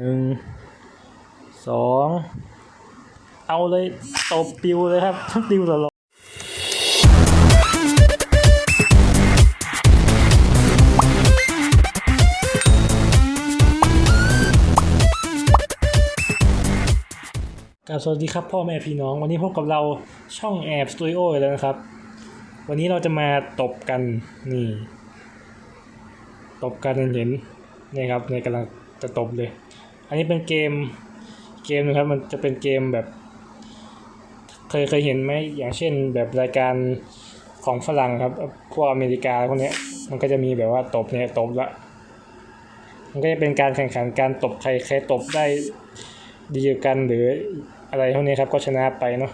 หนึ่งสองเอาเลยตบปิวเลยครับปิวตลอดกราบสวัสดีครับพ่อแม่พี่น้อง วันนี้พบกับเราช่องแอบสตูดิโอแล้วนะครับ วันนี้เราจะมาตบกันนี่ตบกันเห็นๆนี่ครับในกำลังจะตบเลย อันนี้เป็นเกมเกมนะครับ มันจะเป็นเกมแบบ เคยเคยเห็นไหมอย่างเช่นแบบรายการของฝรั่งครับ พวกอเมริกาพวกเนี้ยมันก็จะมีแบบว่าตบเนี่ยตบละ มันก็จะเป็นการแข่งขันการตบใครใครตบได้ดีกว่ากันหรืออะไรพวกนี้ครับก็ชนะไปเนาะ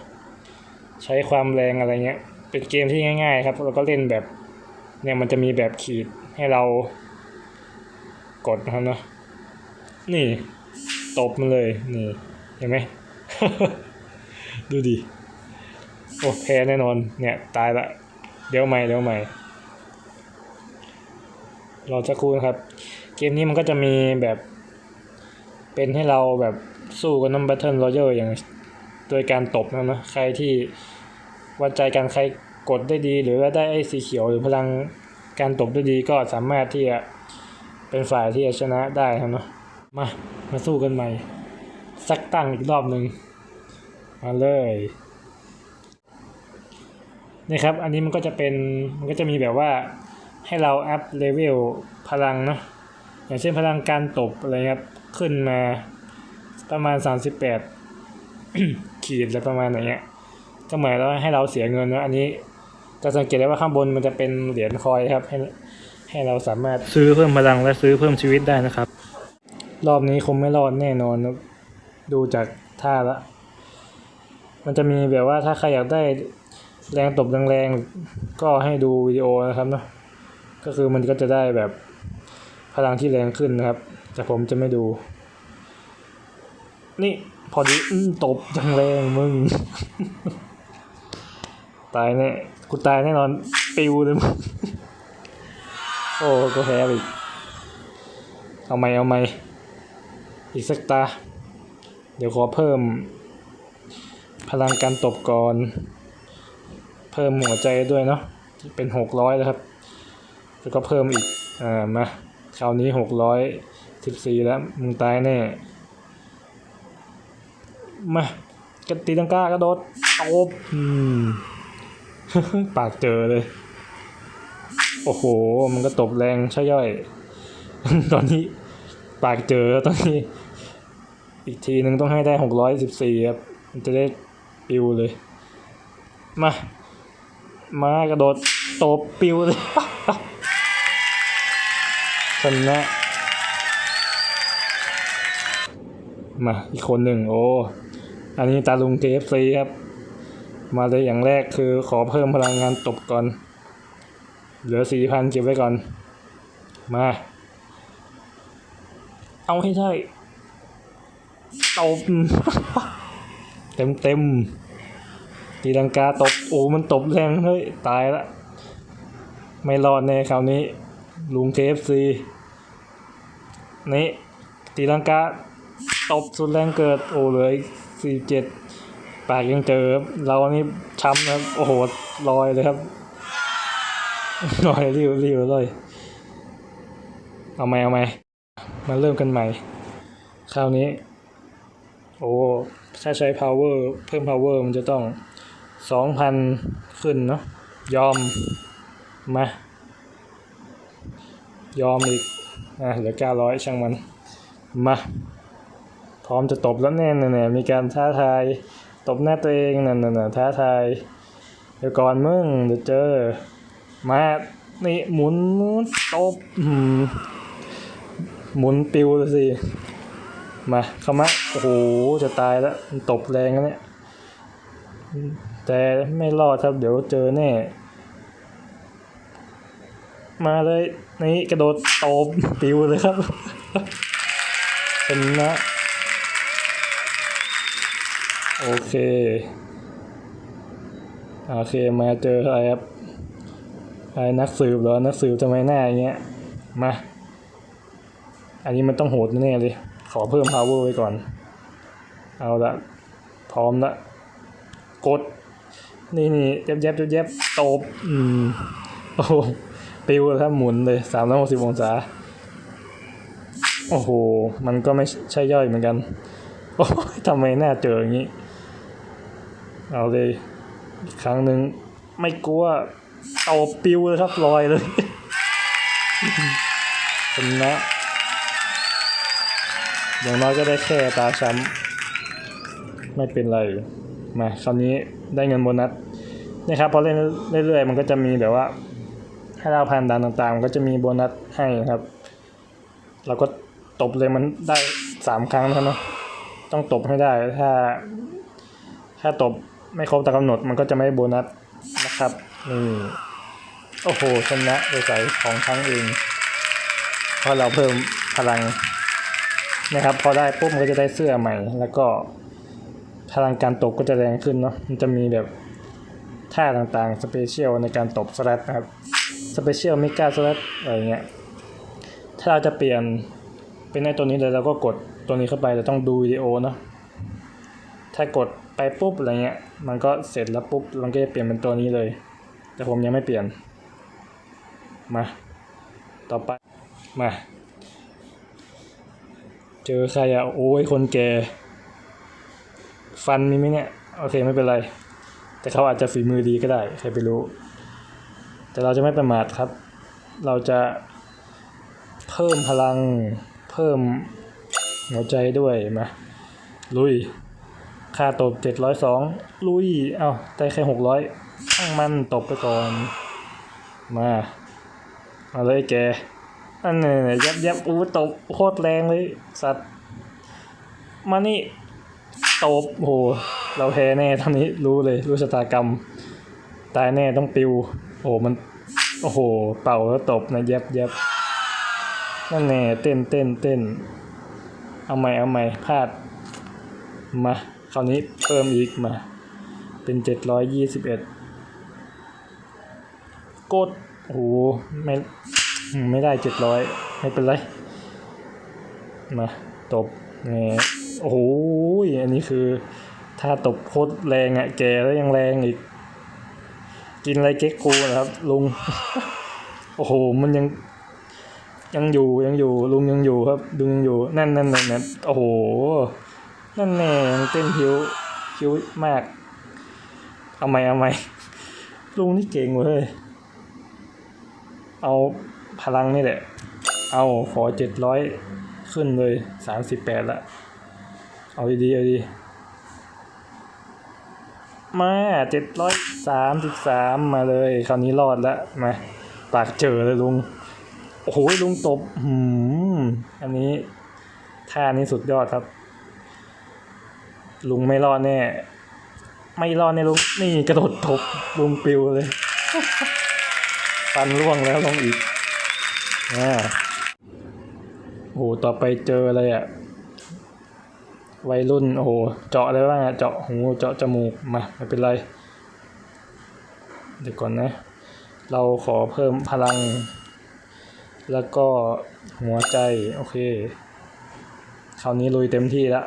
ใช้ความแรงอะไรเงี้ย เป็นเกมที่ง่าย ๆ ครับเราก็เล่นแบบเนี่ยมันจะมีแบบขีดให้เรากดนะครับเนาะนี่ ตบมันเลยนี่เห็นไหมดูดิโอ้แพ้แน่นอนเนี่ยตายละเดี๋ยวใหม่เดี๋ยวใหม่รอสักครู่นครับ เกมนี้มันก็จะมีแบบ เป็นให้เราแบบสู้กันน้ำ Battle Royale อย่างโดยการตบนะนะใครที่วัดใจกันใครกดได้ดี หรือว่าได้ไอ้สีเขียวหรือพลังการตบได้ดีก็สามารถที่จะเป็นฝ่ายที่จะชนะได้ครับเนาะมา มาสู้กันใหม่ สักตั้งอีกรอบหนึ่งมาเลยนี่ครับ อันนี้มันก็จะเป็น มันก็จะมีแบบว่าให้เราอัพเลเวลพลังเนาะ อย่างเช่นพลังการตบอะไรครับ ขึ้นมาประมาณ 38 ขีดอะไรประมาณอย่างเงี้ย ก็เหมือนเราให้เราเสียเงินนะอันนี้จะสังเกตได้ว่าข้างบนมันจะเป็นเหรียญคอยครับ ให้ให้เราสามารถซื้อเพิ่มพลังและซื้อเพิ่มชีวิตได้นะครับ รอบนี้คงไม่รอดแน่นอนดูจากท่าละ มันจะมีแบบว่าถ้าใครอยากได้แรงตบแรงๆก็ให้ดูวิดีโอนะครับเนาะก็คือมันก็จะได้แบบพลังที่แรงขึ้นนะครับ แต่ผมจะไม่ดู นี่พอดีตบจังแรงมึง ตายแน่กูตายแน่นอนปิวเลยมึงโอ้ก็แพ้อีกเอาไหมเอาไหม อีกสักตา เดี๋ยวขอเพิ่ม พลังการตบก่อน เพิ่มหัวใจด้วยเนาะ เป็นหกร้อยแล้วครับ แล้วก็เพิ่มอีก อ่า มา คราวนี้หกร้อยสิบสี่แล้ว มึงตายแน่ มากตีลังก้ากระโดดตบอืม ปากเจอเลย โอ้โห มันก็ตบแรงใช่ย่อย ตอนนี้ ปากเจอตอนนี้ อีกทีหนึ่งต้องให้ได้หกร้อยสิบสี่ครับ มันจะได้ปิวเลย มา มากระโดดตบปิวเลยชนะมาอีกคนหนึ่งโอ้ อันนี้ตาลุง KFC ครับ มาเลยอย่างแรกคือขอเพิ่มพลังงานตบก่อน เหลือสี่พันเก็บไว้ก่อน มา เอาให้ได้ ตบ เต็มเต็มตีลังกาตบ โอ้มันตบแรงเฮ้ย ตายละ ไม่รอดแน่คราวนี้ ลุง KFC นี่ตีลังกาตบสุดแรงเกิด โอ้เลยสี่เจ็ดปากยังเจอครับเรานี่ช้ำนะโอ้โหลอยเลยครับลอยริ้วริ้วเลยเอาไหมเอาไหมมาเริ่มกันใหม่ คราวนี้ โอ้ถ้าใช้ power เพิ่ม power มันจะต้องสองพันขึ้นเนาะยอม มา ยอมอีก อะเหลือเก้าร้อยช่างมัน มา พร้อมจะตบแล้วแน่นเนี่ยมีการท้าทาย ตบหน้าตัวเองนั่นน่ะท้าทาย เดี๋ยวก่อนมึงเดี๋ยวเจอ มานี่หมุนตบอื้อหือหมุนปิวเลยสิ มาเข้ามาโอ้โหจะตายแล้วตบแรงแล้วเนี่ย แต่ไม่รอดครับเดี๋ยวเจอแน่ มาเลยนี่กระโดดตบปิวเลยครับชนะโอเค โอเคมาเจออะไรครับอะไรนักสืบเหรอ นักสืบทำไมหน้าอย่างเงี้ย มา อันนี้มันต้องโหดแน่เลย อเพิ่ม power ไว้ก่อน เอาละพร้อมละ กด นี่นี่แยบแยบแยบแยบตบ อืมโอ้โหปิวแล้วครับหมุนเลยสามร้อยหกสิบองศา โอ้โห มันก็ไม่ใช่ย่อยเหมือนกัน โอ้ยทำไมหน้าเจออย่างนี้ เอาเลยครั้งหนึ่งไม่กลัวเอาปิวเลยครับลอยเลยชนะ อย่างน้อยก็ได้แค่ตาช้ำไม่เป็นไรมาคราวนี้ได้เงินโบนัสนี่ครับพอเล่นเรื่อยๆมันก็จะมีแบบว่าให้เราผ่านด่านต่างๆ มันก็จะมีโบนัสให้นะครับ เราก็ตบเลยมันได้สามครั้งนะครับเนาะต้องตบให้ได้ถ้า ถ้าตบไม่ครบตามกำหนดมันก็จะไม่ได้โบนัสนะครับนี่โอ้โหชนะโดยใส่ของครั้งเองเพราะเราเพิ่มพลัง นะครับ พอได้ปุ๊บมันก็จะได้เสื้อใหม่ แล้วก็พลังการตบก็จะแรงขึ้นเนาะมันจะมีแบบท่าต่างๆสเปเชียลในการตบสลัดนะครับสเปเชียลมิก้าสลัดอะไรเงี้ยถ้าเราจะเปลี่ยนเป็นในตัวนี้เลยเราก็กดตัวนี้เข้าไปเราต้องดูวิดีโอเนาะถ้ากดไปปุ๊บอะไรเงี้ยมันก็เสร็จแล้วปุ๊บมันก็จะเปลี่ยนเป็นตัวนี้เลย แต่ผมยังไม่เปลี่ยนมา ต่อไปมา เจอใครอะโอ้ยคนแก่ ฟันมีไหมเนี่ย โอเคไม่เป็นไร แต่เขาอาจจะฝีมือดีก็ได้ ใครไปรู้ แต่เราจะไม่ประมาทครับ เราจะเพิ่มพลัง เพิ่มหัวใจด้วยมาลุย ค่าตบเจ็ดร้อยสองลุย เอ้าได้แค่หกร้อยช่างมันตบไปก่อน มา มาเลยแก อันเนี้ยับยับอู้ตบโคตรแรงเลย สัตว์ มานี่ตบโอ้โหเราแพ้แน่ตอนนี้รู้เลย รู้ชะตากรรม ตายแน่ต้องปิว โอ้มัน โอ้โห เป่าแล้วตบนะยับยับนั่นแน่เต้นเต้นเต้น เอาใหม่เอาใหม่พลาด มาคราวนี้เพิ่มอีกมา เป็นเจ็ดร้อยยี่สิบเอ็ดกดโอ้โหไม่ ไม่ได้เจ็ดร้อยไม่เป็นไร มาตบแหมโอ้โหอันนี้คือ ถ้าตบโคตรแรงอะ่ะ แกแล้วยังแรงอีก กินอะไรเก๊กคูนะครับ ลุง โอ้โห มันยัง ยังอยู่ยังอยู่ ลุงยังอยู่ครับลุงยังอยู่ นั่นนั่นนั่นนั่นโอ้โห นั่นแน่ยังเต้นผิวผิวมาก เอาไหมเอาไหมลุงนี่เก่งเว้ย เอา พลังนี่แหละ เอาขอเจ็ดร้อยขึ้นเลยสามสิบแปดละ เอาดีๆเอาดีมาเจ็ดร้อยสามสิบสามมาเลย คราวนี้รอดละมาปากเจอเลยลุง โอ้โหลุงตบหืมอันนี้ท่านี้สุดยอดครับ ลุงไม่รอดแน่ ไม่รอดแน่ลุง นี่กระโดดตบลุงปิวเลย ฟันร่วงแล้วลงอีก อ่าโอ้โหต่อไปเจออะไรอะ่ะ วัยรุ่น โอ้โหเจาะอะไรบ้างอะเจาะหูเจาะจมูก มา ไม่เป็นไร เดี๋ยวก่อนนะ เราขอเพิ่มพลัง แล้วก็หัวใจ โอเค คราวนี้ลุยเต็มที่ละ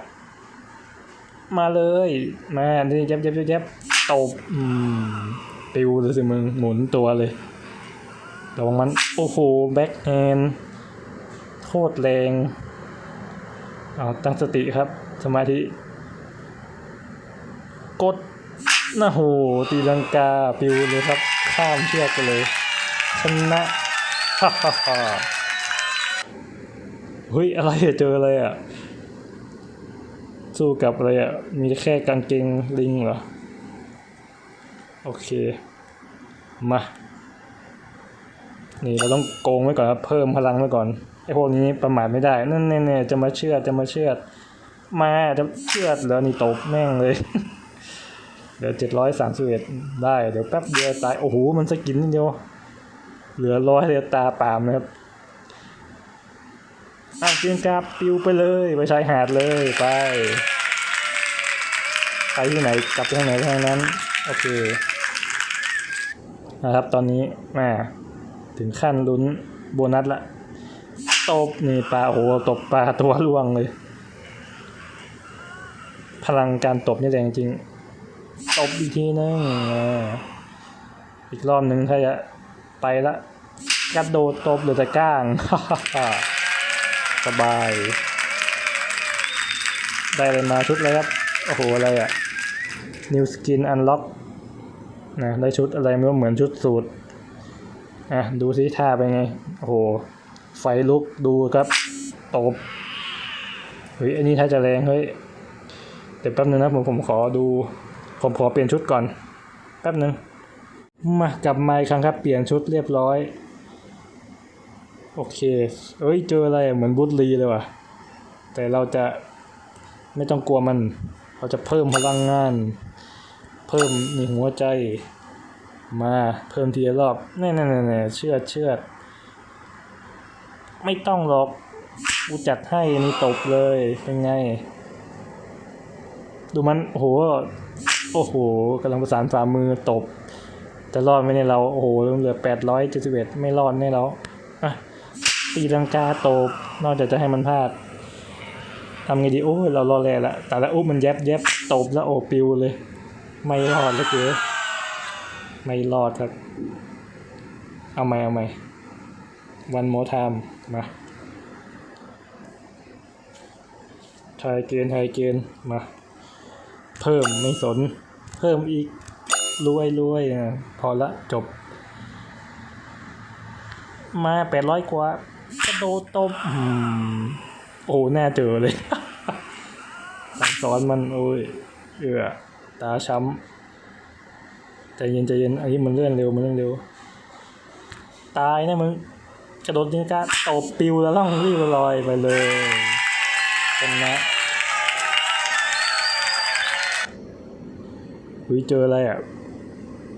มาเลย มานี่ยับเยับยับยับตบ อืม ปิวเลยสิมึง หมุนตัวเลย ระวังมันโอ้โหแบ็คแฮนโคตรแรงเอาตั้งสติครับ สมาธิ กดนะโหตีลังกาปิวเลยครับ ข้ามเชือกไปเลย ชนะฮ่าฮ่าฮ่าเฮ้ย อะไรเจออะไรอะ สู้กับอะไรอะ มีแค่กางเกงลิงเหรอ โอเค มา นี่เราต้องโกงไว้ก่อนครับเพิ่มพลังไว้ก่อนไอ้พวกนี้ประมาทไม่ได้นั่นแน่ๆจะมาเชื่อดจะมาเชื่อมาจะเชื่อแล้วนี่ตบแม่งเลยเดี๋ยวเจ็ดร้อยสามสิบเอ็ดได้ เดี๋ยวแป๊บเดียวตาย โอ้โห มันสกินนิดเดียว เหลือร้อยเดียวตาปามนะครับอะจินกาปิวไปเลย ไปชายหาดเลยไป ไปที่ไหนกลับไปทางไหนทางนั้น โอเค นะครับ ตอนนี้แม่ ถึงขั้นลุ้นโบนัสละ ตบนี่ปลาโอ้โหตบปลาตัวล่วงเลย พลังการตบนี่แรงจริง ตบอีกทีนึงอีกรอบหนึ่งถ้าจะไปละกระโดดตบหรือแต่ก้าง สบาย ได้อะไรมาชุดอะไรครับ โอ้โห อะไรอะ New Skin Unlock นะได้ชุดอะไรไม่รู้เหมือนชุดสูตร อะดูซิท่าเป็นไง โอ้โห ไฟลุกดูครับตบเฮ้ยอันนี้ถ้าจะแรงเฮ้ยเดี๋ยวแป๊บนึงนะผมผมขอดู ผมขอเปลี่ยนชุดก่อน แป๊บนึงมากลับมาอีกครั้งครับ เปลี่ยนชุดเรียบร้อย โอเคเอ้ยเจออะไรเหมือนบุตรีเลยว่ะ แต่เราจะไม่ต้องกลัวมัน เราจะเพิ่มพลังงาน เพิ่มมีหัวใจ มาเพิ่มทีละรอบแน่ๆๆเชื่อเชื่อไม่ต้องหรอกกูจัดให้นี่ตบเลยเป็นไง ดูมันโอ้โหโอ้โหกำลังประสานฝ่ามือตบจะรอดไหมเนี่ยเราโอ้โหเหลือแปดร้อยเจ็ดสิบเอ็ดไม่รอดแน่เราอะตีลังกาตบนอกจากจะให้มันพลาดทำไงดีโอ้เรารอแล้วละแต่ละอุ๊บมันแยบแยบตบแล้วโอ้ปิวเลย ไม่รอดเลยเก๋ ไม่รอดครับ เอาไหมเอาไหม one more time มาทายเกณฑ์ทายเกณฑ์มา เพิ่มไม่สน เพิ่มอีกรวยรวยอะพอละจบ มาแปดร้อยกว่ากระโดดตบอืมโอ้แน่เจอเลยสังสอนมัน โอ้ย เอือตาช้ำ ใจเย็นใจเย็นไอ้มันเลื่อนเร็วมันเลื่อนเร็ว ตายนะมึงกระโดดนี่ก็ตบปิวแล้วล่องรีบลอยไปเลยเป็นนะเฮ้ยเจออะไรอะ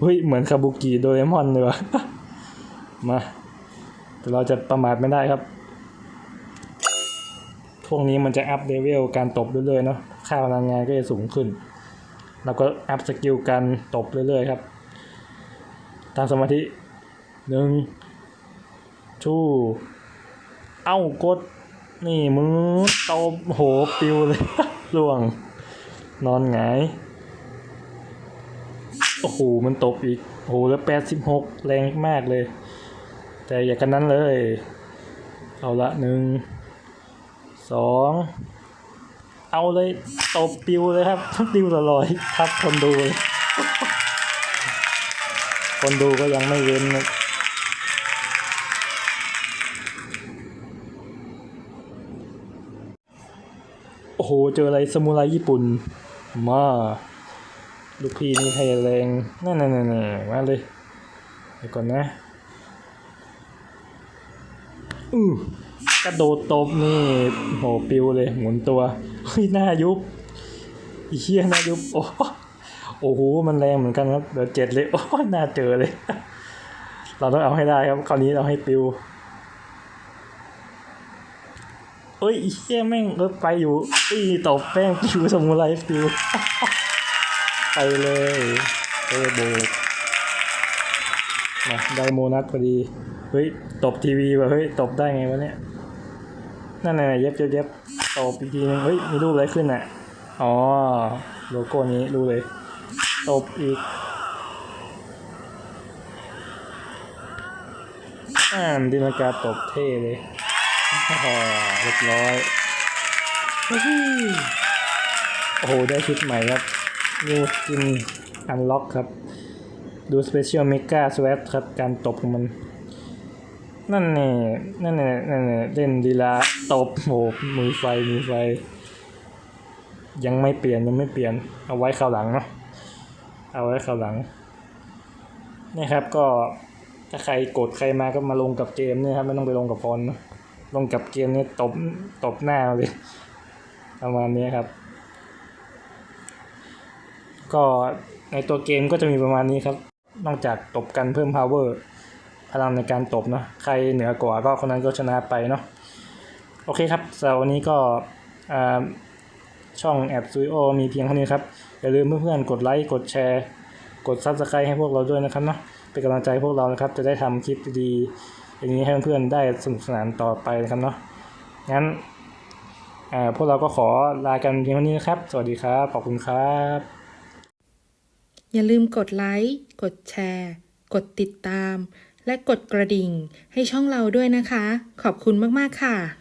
เฮ้ยเหมือนคาบุกิโดเรมอนเลยวะมาแต่เราจะประมาทไม่ได้ครับ พวกนี้มันจะอัพเลเวลการตบเรื่อยๆเนาะค่าพลังงานก็จะสูงขึ้น แล้วก็อัพสกิลการตบเรื่อยๆครับตามสมาธิหนึ่งชู่เอ้ากด นี่มือตบโหปิวเลยล่วง นอนหงายโอ้โหมันตบอีกโอ้โหแล้วแปดสิบหกแรงมากเลย แต่อย่ากันนั้นเลย เอาละหนึ่งสอง เอาเลยตบปิวเลยครับปิวตลอดทับคนดูเลยคนดูก็ยังไม่เว้นนะโอ้โห เจออะไรสมุไรญี่ปุ่น มา ลูกพี่นี่ไทยแรงนั่นนั่นนั่นมาเลยเดี๋ยวก่อนนะ อือกระโดดตบนี่โหปิวเลย หมุนตัว ฮ้ยหน้ายุบอีเชี่ยหน้ายุบโอ้โอ้โหมันแรงเหมือนกันครับเดี๋ยวเจ็ดเลยโอ้ยน่าเจอเลย เราต้องเอาให้ได้ครับคราวนี้เราให้ปิวเอ้ยอีเชี่ยแม่งไปอยู่อีตบแป้งปิวสมุไรปิวไปเลยเออโบกมาได้โมนัสพอดีเฮ้ยตบทีวีว่ะเฮ้ยตบได้ไงวะเนี่ยนั่นน่ะเย็บเย็บเย็บ ตบอีกทีนึงเฮ้ยมีรูปอะไรขึ้นอะ อ๋อโลโก้นี้รู้เลยตบอีกอ่านดินาการตบเท่เลยอ๋อเรียบร้อยโอ้โห ได้ชุดใหม่ครับ New Skin Unlock ครับ ดู Special Mega Swap ครับ การตบของมัน นั่นแน่นั่นแน่นั่นแน่เล่นดีลาตบโหมือไฟมือไฟ ยังไม่เปลี่ยนยังไม่เปลี่ยน เอาไว้คราวหลังเนาะเอาไว้คราวหลังนี่ครับก็ถ้าใครกดใครมาก็มาลงกับเกมเนี่ยครับไม่ต้องไปลงกับพรนะลงกับเกมเนี่ยตบตบหน้าเลยประมาณนี้ครับ ก็ในตัวเกมก็จะมีประมาณนี้ครับ นอกจากตบกันเพิ่ม power พลังในการตบเนาะใครเหนือกว่าก็คนนั้นก็ชนะไปเนาะโอเคครับสำหรับวันนี้ก็อ่าช่องแอปซูโอมีเพียงเท่านี้ครับ อย่าลืมเพื่อนๆกดไลค์กดแชร์ กด subscribe ให้พวกเราด้วยนะครับเนาะเป็นกำลังใจให้พวกเรานะครับ จะได้ทำคลิปดีๆอย่างนี้ให้เพื่อนๆได้สนุกสนานต่อไปนะครับเนาะงั้นอ่าพวกเราก็ขอลากันเพียงเท่านี้นะครับ สวัสดีครับ ขอบคุณครับ อย่าลืมกดไลค์ กดแชร์ กดติดตาม และกดกระดิ่งให้ช่องเราด้วยนะคะ ขอบคุณมาก ๆ ค่ะ